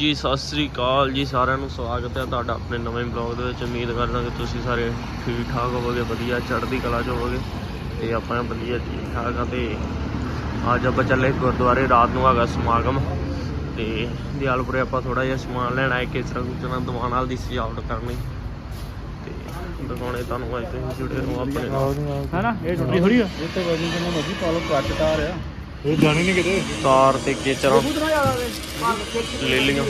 ਜੀ ਸਤਿ ਸ੍ਰੀ ਅਕਾਲ ਜੀ ਸਾਰਿਆਂ ਨੂੰ ਸਵਾਗਤ ਹੈ ਤੁਹਾਡਾ ਆਪਣੇ ਨਵੇਂ ਬਲੌਗ ਦੇ ਵਿੱਚ। ਉਮੀਦ ਕਰਦਾ ਕਿ ਤੁਸੀਂ ਸਾਰੇ ਠੀਕ ਠਾਕ ਹੋਵੋਗੇ ਵਧੀਆ ਚੜ੍ਹਦੀ ਕਲਾ 'ਚ ਹੋਵੋਗੇ ਤੇ ਆਪਾਂ ਵਧੀਆ ਠੀਕ ਠਾਕ ਆ ਤੇ ਅੱਜ ਆਪਾਂ ਚੱਲੇ ਗੁਰਦੁਆਰੇ ਰਾਤ ਨੂੰ ਹੈਗਾ ਸਮਾਗਮ ਤੇ ਦਿਆਲਪੁਰੇ ਆਪਾਂ ਥੋੜਾ ਜਿਹਾ ਸਮਾਨ ਲੈਣਾ ਹੈ ਕੇਸਰਾ ਕੁਚਨਾ ਦੀਵਾਨ ਨਾਲ ਦੀ ਸਜਾਵਟ ਕਰਨੀ ਤੇ ਦਿਖਾਉਣੇ ਤੁਹਾਨੂੰ ਅੱਜ ਤੁਸੀਂ ਜੁੜੇ ਰਹੋ ਆਪਣੇ ਹੈਨਾ ਇਹ ਟੁੱਟੀ ਥੋੜੀ ਆ। ਇਹ ਤੇ ਵਜਨ ਜਿੰਨਾ ਮਰਜ਼ੀ ਪਾ ਲਓ ਕੱਟ ਤਾਰ ਆ ਇਹ ਜਾਣੀ ਨਹੀਂ ਕਿਤੇ। ਤਾਰ ਤੇ ਕੇਚਰਾਂ। ਲੈ ਲਈਆਂ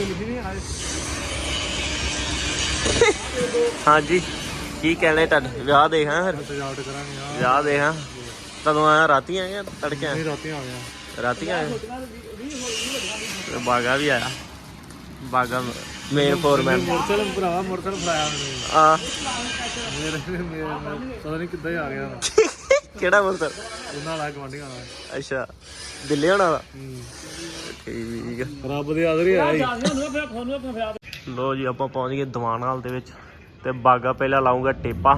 ਹਾਂਜੀ। ਕੀ ਕਹਿਣੇ ਤੁਹਾਡੇ? ਵਿਆਹ ਦੇਖ ਹਾਂ ਫਿਰ ਸਜਾਵਟ ਕਰਾਂਗੇ ਆ ਵਿਆਹ ਦੇ ਹਾਂ। ਕਦੋਂ ਆਇਆ ਰਾਤੀ ਆਇਆ ਤੜਕੇ ਆਇਆ ਰਾਤੀ ਆ। ਗਿਆ ਰਾਤੀ ਆਇਆ ਬਾਗਾ ਵੀ ਆਇਆ। ਬਾਗਾ ਮੇਨ ਫੋਰਮੈਨ ਮੋਟਰਸਾਈਕਲ ਭਰਾਵਾ ਮੋਟਰਸਾਈਕਲ ਫੜਾਇਆ ਮੈਨੂੰ ਆ ਮੇਰੇ ਮੇਰੇ ਪਤਾ ਨਹੀਂ ਕਿੱਦਾਂ ਆ ਗਿਆ। ਕਿਹੜਾ ਮੁੰਦਰ ਉਹਨਾਂ ਵਾਲਾ ਗਵਾਂਢੀਆਂ ਵਾਲਾ। ਅੱਛਾ ਦਿੱਲੀ ਹੋਣਾ ਦਾ ਹੂੰ। ਠੀਕ ਆ। ਰੱਬ ਦੇ ਆਦਰ ਜੀ ਲੋ ਜੀ ਆਪਾਂ ਪਹੁੰਚ ਗਏ ਦੀਵਾਨ ਹਾਲ ਦੇ ਵਿੱਚ ਤੇ ਬਾਗਾ ਪਹਿਲਾਂ ਲਾਉਂਗਾ ਟੇਪਾ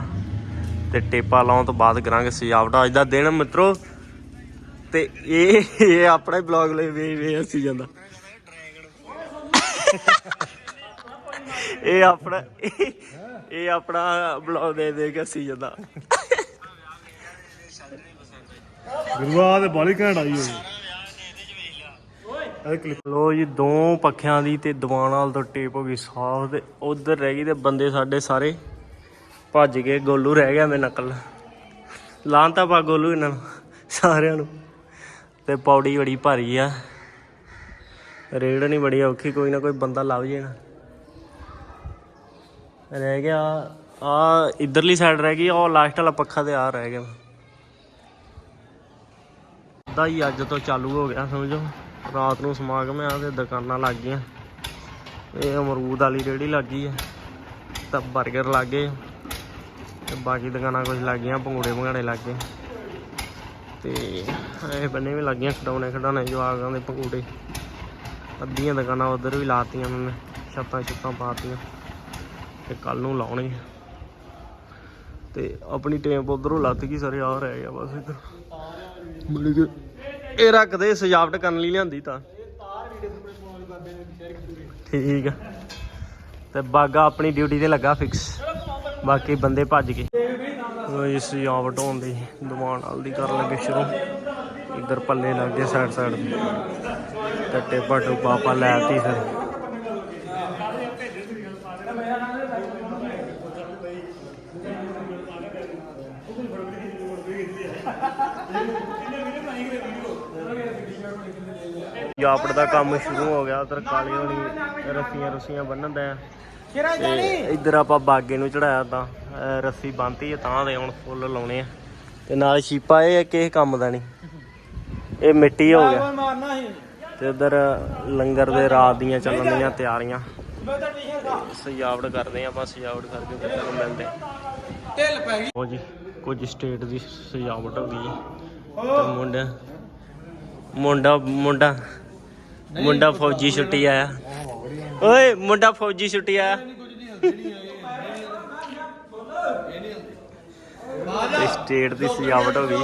ਤੇ ਟੇਪਾ ਲਾਉਣ ਤੋਂ ਬਾਅਦ ਕਰਾਂਗੇ ਸਜਾਵਟ। ਅੱਜ ਦਾ ਦਿਨ ਮਿੱਤਰੋ ਤੇ ਇਹ ਇਹ ਆਪਣਾ ਹੀ ਬਲੌਗ ਲਈ ਵੇ ਵੇ ਹੱਸੀ ਜਾਂਦਾ। ਇਹ ਆਪਣਾ ਇਹ- ਇਹ ਆਪਣਾ ਬਲੌਗ ਦੇ ਦੇ ਕੇ ਹੱਸੀ ਜਾਂਦਾ। ਗੁਰੂਆ ਦੇ ਬਾਲੀ ਘੈਂਟ ਆਈ ਹੋਈ। ਲੋ ਜੀ, ਦੋ ਪੱਖਿਆਂ ਦੀ ਤੇ ਦੀਵਾਨ ਹਾਲ ਤੋਂ ਟੇਪ ਹੋ ਗਈ ਸਾਫ਼ ਤੇ ਉਧਰ ਰਹਿ ਗਈ ਤੇ ਬੰਦੇ ਸਾਡੇ ਸਾਰੇ ਭੱਜ ਗਏ, ਗੋਲੂ ਰਹਿ ਗਿਆ ਮੇਰੇ ਨਕਲ। ਲਾਂਤਾ ਪਾ ਗੋਲੂ ਇਹਨਾਂ ਨੂੰ, ਸਾਰਿਆਂ ਨੂੰ। ਤੇ ਪੌੜੀ ਬੜੀ ਭਾਰੀ ਆ। ਰੇੜ ਨਹੀਂ ਬੜੀ ਔਖੀ, ਕੋਈ ਨਾ ਕੋਈ ਬੰਦਾ ਲੱਭ ਜੇ ਨਾ। ਰਹਿ ਗਿਆ ਆ ਇਧਰਲੀ ਸਾਈਡ ਰਹਿ ਗਈ ਉਹ ਲਾਸਟ ਵਾਲਾ ਪੱਖਾ ਤੇ ਆ ਰਹਿ ਗਿਆ। ਦਾ ਹੀ ਅੱਜ ਤੋਂ ਚਾਲੂ ਹੋ ਗਿਆ, ਸਮਝੋ। ਰਾਤ ਨੂੰ ਸਮਾਗਮ ਆ ਤੇ ਦੁਕਾਨਾਂ ਲੱਗ ਗਈਆਂ। ਇਹ ਅਮਰੂਦ ਵਾਲੀ ਰੇੜੀ ਲੱਗ ਗਈ ਹੈ ਤਾਂ 버ਗਰ ਲੱਗ ਗਏ। ਤੇ ਬਾਕੀ ਦੁਕਾਨਾਂ ਕੁਝ ਲੱਗ ਗਈਆਂ ਪੰਗੂੜੇ ਭੰਗਾੜੇ ਲੱਗ ਗਏ। ਤੇ ਇਹ ਬੰਨੇ ਵੀ ਲੱਗ ਗਈਆਂ ਖਡਾਉਣੇ ਖਡਾਉਣੇ ਜਵਾਕਾਂ ਦੇ ਪੰਗੂੜੇ ਅੱਧੀਆਂ ਦੁਕਾਨਾਂ ਉਧਰ ਵੀ ਲਾਤੀਆਂ ਉਹਨਾਂ ਛੱਤਾਂ ਛੱਤਾਂ ਪਾਤੀਆਂ। ਤੇ ਕੱਲ ਨੂੰ ਲਾਉਣਗੇ ਤੇ ਆਪਣੀ ਟੇਪ ਉਧਰੋਂ ਲੱਤ ਗਈ, ਸਾਰੇ ਆ ਰਹਿ ਗਿਆ ਬਸ ਇੱਧਰ। ਮਿਲ ਗਏ ਇਹ ਰੱਖਦੇ, ਸਜਾਵਟ ਕਰਨ ਲਈ ਲਿਆਂਦੀ ਤਾਂ। ਠੀਕ ਆ। ਤੇ ਬਾਗਾ ਆਪਣੀ ਡਿਊਟੀ ਤੇ ਲੱਗਾ ਫਿਕਸ ਬਾਕੀ ਬੰਦੇ ਭੱਜ ਗਏ। ਉਹ ਇਸ ਸਜਾਵਟ ਹੋਣ ਦੀ ਦੁਕਾਨ ਨਾਲ ਦੀ ਕਰਨ ਲੱਗੇ ਸ਼ੁਰੂ। ਇੱਧਰ ਪੱਲੇ ਲੱਗ ਗਏ ਸਾਈਡ ਸਾਈਡ ਤੇ। ਟੇਪਾ ਟੂਪਾ ਆਪਾਂ ਲੈਤੀ ਫਿਰ। ਜਾਪੜ ਦਾ ਕੰਮ ਸ਼ੁਰੂ ਹੋ ਗਿਆ ਉਧਰ ਕਾਲੀ ਹੋਣੀ ਰੱਸੀਆਂ ਰੁੱਸੀਆਂ ਬੰਨਣ ਦਾ ਤੇ ਇੱਧਰ ਆਪਾਂ ਬਾਗੇ ਨੂੰ ਚੜਾਇਆ ਤਾਂ ਰੱਸੀ ਬੰਨਤੀ ਹੈ ਤਾਂ ਦੇ ਹੁਣ ਫੁੱਲ ਲਾਉਣੇ ਆ। ਤੇ ਨਾਲ ਛੀਪਾ ਇਹ ਕਿਸੇ ਕੰਮ ਦਾ ਨਹੀਂ। ਇਹ ਮਿੱਟੀ ਹੋ ਗਿਆ। ਤੇ ਉਧਰ ਲੰਗਰ ਦੇ ਰਾਤ ਦੀਆਂ ਚੱਲਣ ਦੀਆਂ ਤਿਆਰੀਆਂ। ਸਜਾਵਟ ਕਰਦੇ ਆਪਾਂ ਸਜਾਵਟ ਕਰਕੇ ਫਿਰ ਤੁਹਾਨੂੰ ਮਿਲਦੇ। ਢਿੱਲ ਪੈ ਗਈ। ਉਹ ਜੀ ਕੁਝ ਸਟੇਟ ਦੀ ਸਜਾਵਟ ਹੋ ਗਈ। ਤੇ ਮੁੰਡਾ ਮੁੰਡਾ ਮੁੰਡਾ। ਮੁੰਡਾ ਫੌਜੀ ਛੁੱਟੀ ਆਇਆ। ਓਏ ਮੁੰਡਾ ਫੌਜੀ ਛੁੱਟੀ ਆਇਆ। ਤੇ ਸਟੇਟ ਦੀ ਸਜਾਵਟ ਹੋ ਗਈ।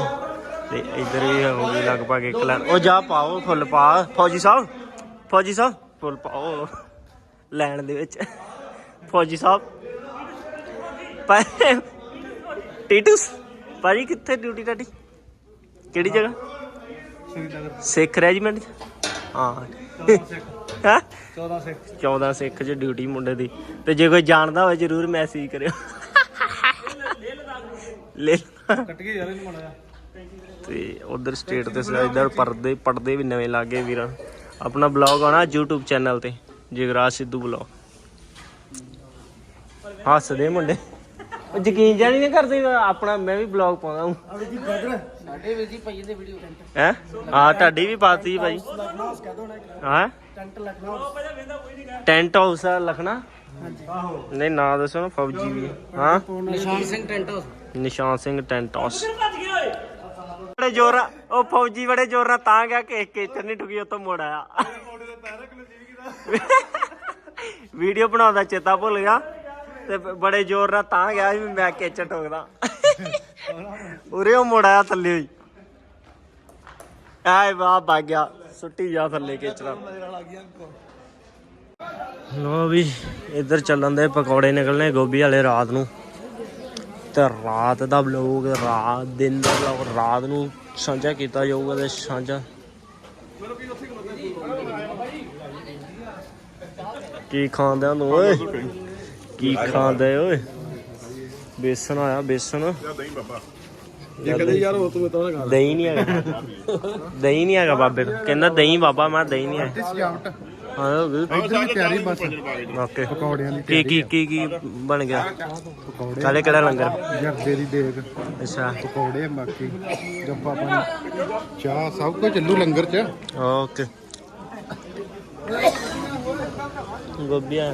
ਤੇ ਇੱਧਰ ਵੀ ਹੋ ਗਈ ਲਗਭਗ ਇੱਕ ਲਾਈਨ ਉਹ ਜਾ ਪਾਓ ਫੁੱਲ ਪਾ। ਫੌਜੀ ਸਾਹਿਬ ਫੌਜੀ ਸਾਹਿਬ ਫੁੱਲ ਪਾਓ ਲੈਣ ਦੇ ਵਿੱਚ। ਫੌਜੀ ਸਾਹਿਬ। ਪਾ ਟੀਟੂਸ ਭਾਜੀ ਕਿੱਥੇ ਡਿਊਟੀ ਤੁਹਾਡੀ? ਕਿਹੜੀ ਜਗ੍ਹਾ? ਸ੍ਰੀਨਗਰ ਸਿੱਖ ਰੈਜੀਮੈਂਟ ਹਾਂ। ਹੈਂ? 14 ਸਿੱਖ 14 ਸਿੱਖ ਚ ਡਿਊਟੀ ਮੁੰਡੇ ਦੀ। ਤੇ ਜੇ ਕੋਈ ਜਾਣਦਾ ਹੋਵੇ, ਜਰੂਰ ਮੈਸੇਜ ਕਰਿਓ। ਲੈ ਲਾ। ਕੱਟ ਕੇ ਯਾਰ ਇਹਨੂੰ ਮਾੜਾ ਤੇ ਉਧਰ ਸਟੇਟ ਤੇ ਸਜਾ ਇਧਰ ਪਰਦੇ ਪਰਦੇ ਵੀ ਨਵੇਂ ਲੱਗੇ ਵੀਰਾਂ। ਆਪਣਾ ਬਲੌਗ ਆਣਾ YouTube ਚੈਨਲ ਤੇ। ਜਗਰਾਜ ਸਿੱਧੂ ਬਲੌਗ ਹੱਸਦੇ ਮੁੰਡੇ। ਉਹ ਯਕੀਨ ਜਾਣੀ ਨਹੀਂ ਕਰਦੇ ਆਪਣਾ ਮੈਂ ਵੀ ਬਲੌਗ ਪਾਉਂਦਾ ਹੂੰ ਸਾਡੇ ਵੀਰ ਜੀ ਭਾਈ ਦੇ ਵੀਡੀਓ ਹੈ? ਆ ਤੁਹਾਡੀ ਵੀ ਪਾਤੀ ਭਾਈ। ਹਾਂ? ਟੈਂਟ ਹਾਊਸ ਆ ਲਖਣਾ। ਨਹੀਂ ਨਾਂ ਦੱਸੋ ਨਾ ਫੌਜੀ ਵੀ। ਹੈ। Nishan Singh tent house Nishan Singh tent house ਬੜੇ ਜ਼ੋਰ ਉਹ ਫੌਜੀ ਬੜੇ ਜ਼ੋਰ ਨਾਲ ਤਾਂ ਗਿਆ ਕਿ ਕੇਚਰ ਨਹੀਂ ਠੁਕੀ ਉਤੋਂ ਮੁੜ ਆਇਆ। ਵੀਡੀਓ ਬਣਾਉਂਦਾ ਚੇਤਾ ਭੁੱਲ ਗਿਆ। ਤੇ ਬੜੇ ਜ਼ੋਰ ਨਾਲ ਤਾਂ ਗਿਆ ਵੀ ਮੈਂ ਕੇਚਰ ਠੋਕਦਾ ਉਰੇ ਉਹ ਮੁੜ ਆਇਆ ਥੱਲੇ ਹੋਈ। ਆਏ ਵਾਹ ਭੱਗ ਗਿਆ। ਸੁੱਟੀ ਜਾ ਥੱਲੇ ਕੇਚਰਾ ਲੋ ਵੀ, ਇੱਧਰ ਚੱਲਣ ਦੇ ਪਕੌੜੇ ਨਿਕਲਨੇ ਗੋਭੀ ਵਾਲੇ ਰਾਤ ਨੂੰ। ਤੇ ਰਾਤ ਦਾ ਵਲੋਗ ਰਾਤ ਦਿਨ ਦਾ ਵਲੋਗ ਰਾਤ ਨੂੰ ਸਾਂਝਾ ਕੀਤਾ ਜਾਊਗਾ ਤੇ ਸਾਂਝਾ। ਕੀ ਖਾਂਦੇ ਨੂੰ, ਓਏ? ਕੀ ਖਾਂਦੇ ਓਏ? ਬੇਸਨ ਆਇਆ ਬੇਸਨ ਜੇ ਕਦੇ ਯਾਰ ਹੋ ਤੂੰ ਤਾਂ ਨਾ ਦਹੀਂ ਨਹੀਂ ਹੈਗਾ। ਦਹੀਂ ਨਹੀਂ ਹੈਗਾ ਬਾਬੇ ਕੋਲ। ਕਹਿੰਦਾ ਦਹੀਂ ਬਾਬਾ ਮੈਂ ਦਹੀਂ ਨਹੀਂ ਹੈ ਸਜਾਵਟ ਹਾਂ ਇੱਧਰ ਵੀ ਤਿਆਰੀ ਬਸ ਓਕੇ। ਪਕੌੜਿਆਂ ਦੀ ਕੀ ਕੀ ਕੀ ਕੀ ਬਣ ਗਿਆ? ਪਕੌੜੇ। ਕਾਲੇ ਕਿਹੜਾ ਲੰਗਰ ਜਰਦੇ ਦੀ ਦੇਗ। ਅੱਛਾ। ਪਕੌੜੇ ਬਾਕੀ ਗੱਪਾ ਪਾਣੀ। ਚਾਹ ਸਭ ਕੁਝ ਚੱਲੂ ਲੰਗਰ ਚ। ਓਕੇ। ਗੋਭੀਆਂ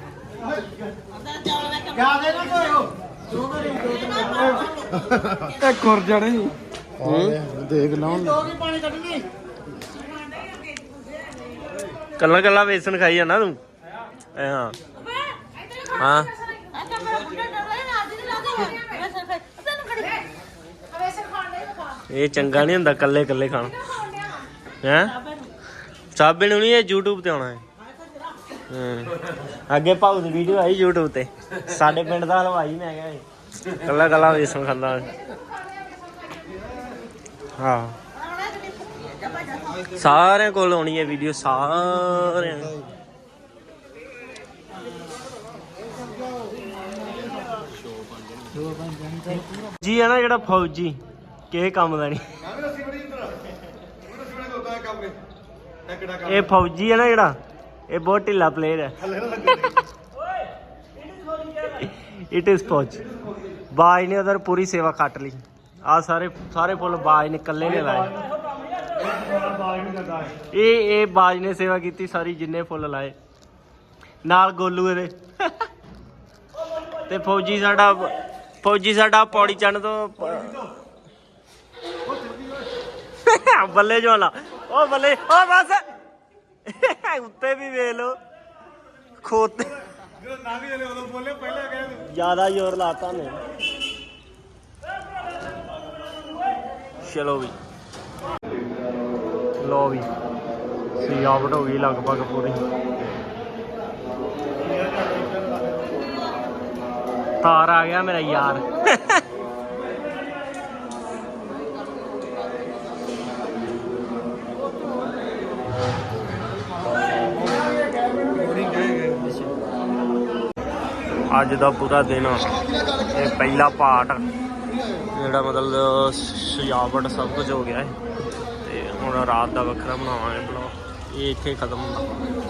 ਖਾਣੀ ਨਾ ਵਾ ਇੱਕ ਖੁਰ ਜਾਣੇ ਦੇਖ ਲਾਉਣ ਕੱਲਾ ਕੱਲਾ ਵੇਸਣ ਖਾਈ ਜਾਣਾ ਤੂੰ। ਐ ਹਾਂ। ਹਾਂ। ਇਹ ਚੰਗਾ ਨਹੀਂ ਹੁੰਦਾ ਕੱਲੇ ਕੱਲੇ ਖਾਣਾ। ਹੈ? ਸਾਬੇ ਨੂੰ ਨਹੀਂ, ਇਹ YouTube ਤੇ ਆਉਣਾ ਹੈ। ਅੱਗੇ ਭਾਉ ਦੀ ਵੀਡੀਓ ਆਈ YouTube ਤੇ। ਸਾਡੇ ਪਿੰਡ ਦਾ ਹਲਵਾਈ ਮੈਂ ਕਿਹਾ ਇਹ। ਕੱਲਾ ਕੱਲਾ ਵੇਸਣ ਖਾਂਦਾ ਹਾਂ। ਸਾਰਿਆਂ ਕੋਲ ਆਉਣੀ ਹੈ ਵੀਡੀਓ ਸਾਰਿਆਂ। ਜੀ ਹੈ ਨਾ ਜਿਹੜਾ ਫੌਜੀ ਕਿਸੇ ਕੰਮ ਦਾ ਨਹੀਂ। ਇਹ ਫੌਜੀ ਹੈ ਨਾ ਜਿਹੜਾ ਇਹ ਬਹੁਤ ਢਿੱਲਾ ਪਲੇਅਰ ਹੈ। ਇਟ ਇਜ਼ ਫੌਜ ਬਾਜ ਨੇ ਉਧਰ ਪੂਰੀ ਸੇਵਾ ਕੱਟ ਲਈ। ਆ ਸਾਰੇ ਸਾਰੇ ਫੁੱਲ ਬਾਜ ਨੇ ਇਕੱਲੇ ਨੇ ਲਾਏ। ਇਹ ਇਹ ਬਾਜ ਨੇ ਸੇਵਾ ਕੀਤੀ, ਸਾਰੀ ਜਿੰਨੇ ਫੁੱਲ ਲਾਏ। ਨਾਲ ਗੋਲੂ ਇਹਦੇ। ਤੇ ਫੌਜੀ ਸਾਡਾ ਫੌਜੀ ਸਾਡਾ ਪੌੜੀ ਚੜਨ ਤੋਂ ਬੱਲੇ ਜਵਾਲਾ। ਉਹ ਬੱਲੇ ਉਹ ਬਸ। ਉੱਤੇ ਵੀ ਵੇਖ ਲੋ ਖੋਤੇ। ਜਦੋਂ ਨਾ ਵੀ ਜਲੇ ਉਦੋਂ ਬੋਲੇ ਪਹਿਲਾਂ ਕਹਿੰਦੇ ਜ਼ਿਆਦਾ ਜ਼ੋਰ ਲਾਤਾ ਨੇ ਚਲੋ ਵੀ। ਲੋ ਵੀ ਸਜਾਵਟ ਹੋ ਗਈ ਲਗਭਗ ਪੂਰੀ। ਤਾਰ ਆ ਗਿਆ ਮੇਰਾ ਯਾਰ। ਅੱਜ ਦਾ ਪੂਰਾ ਦਿਨ। ਇਹ ਪਹਿਲਾ ਪਾਰਟ ਜਿਹੜਾ ਮਤਲਬ ਸਜਾਵਟ ਸਭ ਕੁਝ ਹੋ ਗਿਆ ਹੈ। ਤੇ ਹੁਣ ਰਾਤ ਦਾ ਵੱਖਰਾ ਬਣਾਵਾਂਗੇ ਬਲੌਗ ਇਹ ਇੱਥੇ ਖਤਮ ਹੁੰਦਾ।